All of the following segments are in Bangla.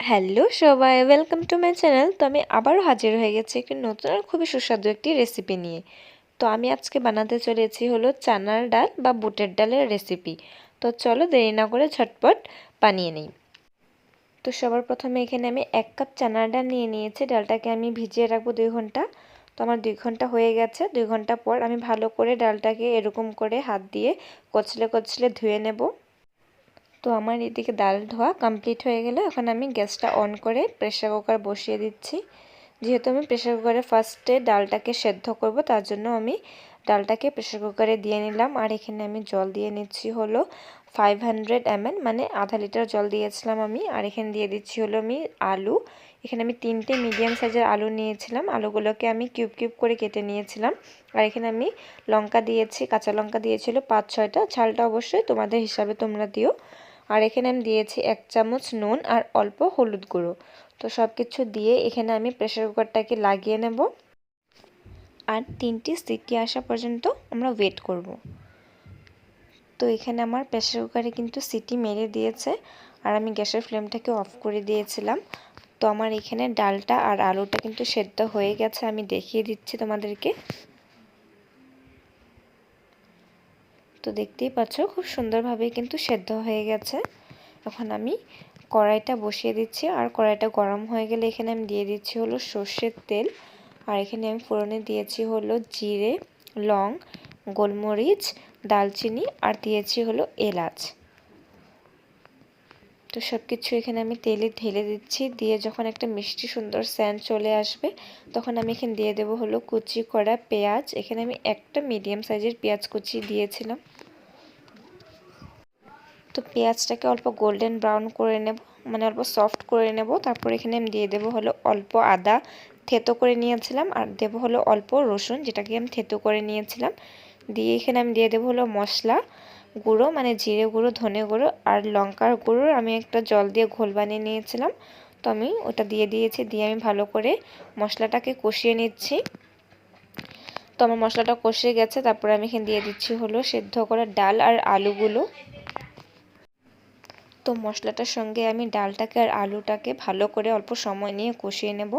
হ্যালো সবাই ওয়েলকাম টু মাই চ্যানেল তো আমি আবারও হাজির হয়ে গেছি একটি নতুন আর খুবই সুস্বাদু একটি রেসিপি নিয়ে। তো আমি আজকে বানাতে চলেছি হলো চানার ডাল বা বুটের ডালের রেসিপি তো চলো দেরি না করে ঝটপট বানিয়ে নিই। তো সবার প্রথমে এখানে আমি এক কাপ চানার ডাল নিয়ে নিয়েছি। ডালটাকে আমি ভিজিয়ে রাখব দুই ঘণ্টা। তো আমার দুই ঘণ্টা হয়ে গেছে। দুই ঘণ্টা পর আমি ভালো করে ডালটাকে এরকম করে হাত দিয়ে কচলে কচলে ধুয়ে নেব। তো আমার এদিকে ডাল ধোয়া কমপ্লিট হয়ে গেলে। এখন আমি গ্যাসটা অন করে প্রেশার কুকার বসিয়ে দিচ্ছি। যেহেতু আমি প্রেশার কুকারে ফার্স্টে ডালটাকে সেদ্ধ করব, তার জন্য আমি ডালটাকে প্রেশার কুকারে দিয়ে নিলাম। আর এখানে আমি জল দিয়ে নিচ্ছি হলো ফাইভ হান্ড্রেড এমএল মানে আধা লিটার জল দিয়েছিলাম আমি। আর এখানে দিয়ে দিচ্ছি হলো আমি আলু। এখানে আমি তিনটে মিডিয়াম সাইজের আলু নিয়েছিলাম। আলুগুলোকে আমি কিউব কিউব করে কেটে নিয়েছিলাম। আর এখানে আমি লঙ্কা দিয়েছি, কাঁচা লঙ্কা দিয়েছিল পাঁচ ছয়টা ঝালটা অবশ্যই তোমাদের হিসাবে তোমরা দিও। আর এখানে আমি দিয়েছি এক চামচ নুন আর অল্প হলুদ গুঁড়ো। তো সব কিছু দিয়ে এখানে আমি প্রেশার কুকারটাকে লাগিয়ে নেব। আর তিনটি সিটি আসা পর্যন্ত আমরা ওয়েট করব। তো এখানে আমার প্রেশার কুকারে কিন্তু সিটি মেরে দিয়েছে। আর আমি গ্যাসের ফ্লেমটাকে অফ করে দিয়েছিলাম। তো আমার এখানে ডালটা আর আলুটা কিন্তু সেদ্ধ হয়ে গেছে। আমি দেখিয়ে দিচ্ছি তোমাদেরকে। তো দেখতেই পাচ্ছ, খুব সুন্দরভাবে কিন্তু সেদ্ধ হয়ে গেছে। এখন আমি কড়াইটা বসিয়ে দিচ্ছি, আর কড়াইটা গরম হয়ে গেলে এখানে আমি দিয়ে দিচ্ছি হলো সর্ষের তেল, আর এখানে আমি ফোড়নে দিয়েছি হলো জিরে, লং, গোলমরিচ, দালচিনি, আর দিয়েছি হলো এলাচ। তো সব কিছু এখানে আমি তেলে ঢেলে দিচ্ছি। দিয়ে যখন একটা মিষ্টি সুন্দর স্যান্ড চলে আসবে, তখন আমি এখানে দিয়ে দেবো হলো কুচি করা পেঁয়াজ। এখানে আমি একটা মিডিয়াম সাইজের পেঁয়াজ কুচি দিয়েছিলাম। তো পেঁয়াজটাকে অল্প গোল্ডেন ব্রাউন করে নেব মানে অল্প সফট করে নেব। তারপর এখানে আমি দিয়ে দেবো হলো অল্প আদা থেতো করে নিয়েছিলাম, আর দেবো হলো অল্প রসুন, যেটাকে আমি থেতো করে নিয়েছিলাম। দিয়ে এখানে আমি দিয়ে দেবো হলো মশলা। গুঁড়ো মানে জিরে গুঁড়ো, ধনে গুঁড়ো আর লঙ্কার গুঁড়ো আমি একটা জল দিয়ে ঘোল বানিয়ে নিয়েছিলাম। তো আমি ওটা দিয়ে দিয়েছি, দিয়ে আমি ভালো করে মশলাটাকে কষিয়ে নিচ্ছি। তো আমার মশলাটা কষিয়ে গেছে, তারপরে আমি এখানে দিয়ে দিচ্ছি হলো সেদ্ধ করা ডাল আর আলুগুলো। তো মশলাটার সঙ্গে আমি ডালটাকে আর আলুটাকে ভালো করে অল্প সময় নিয়ে কষিয়ে নেব।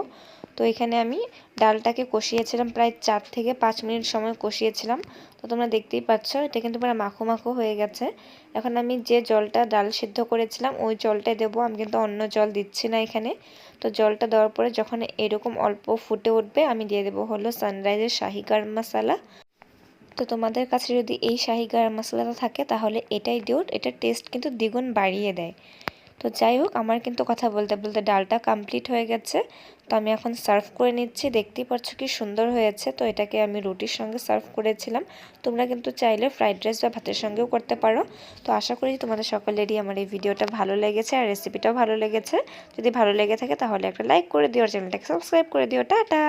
তো এখানে আমি ডালটাকে কষিয়েছিলাম প্রায় চার থেকে পাঁচ মিনিট সময় কষিয়েছিলাম। তো তোমরা দেখতেই পাচ্ছ, এটা কিন্তু প্রায় মাখো মাখো হয়ে গেছে। এখন আমি যে জলটা ডাল সিদ্ধ করেছিলাম, ওই জলটাই দেবো। আমি কিন্তু অন্য জল দিচ্ছি না এখানে। তো জলটা দেওয়ার পরে যখন এরকম অল্প ফুটে উঠবে, আমি দিয়ে দেবো হলো সানরাইজের শাহি গরম মশলা। তো তোমাদের কাছে যদি এই শাহি গরম মশলাটা থাকে, তাহলে এটাই দিও এটার টেস্ট কিন্তু দ্বিগুণ বাড়িয়ে দেয়। তো যাই হোক, আমার কিন্তু কথা বলতে বলতে ডালটা কমপ্লিট হয়ে গেছে। তো আমি এখন সার্ভ করে নিচ্ছি, দেখতেই পাচ্ছ কি সুন্দর হয়েছে। তো এটাকে আমি রুটির সঙ্গে সার্ভ করেছিলাম। তোমরা কিন্তু চাইলে ফ্রাইড রাইস বা ভাতের সঙ্গেও করতে পারো। তো আশা করি তোমাদের সকলেরই আমার এই ভিডিওটা ভালো লেগেছে আর রেসিপিটাও ভালো লেগেছে। যদি ভালো লেগে থাকে, তাহলে একটা লাইক করে দিও আর চ্যানেলটাকে সাবস্ক্রাইব করে দিও। টাটা!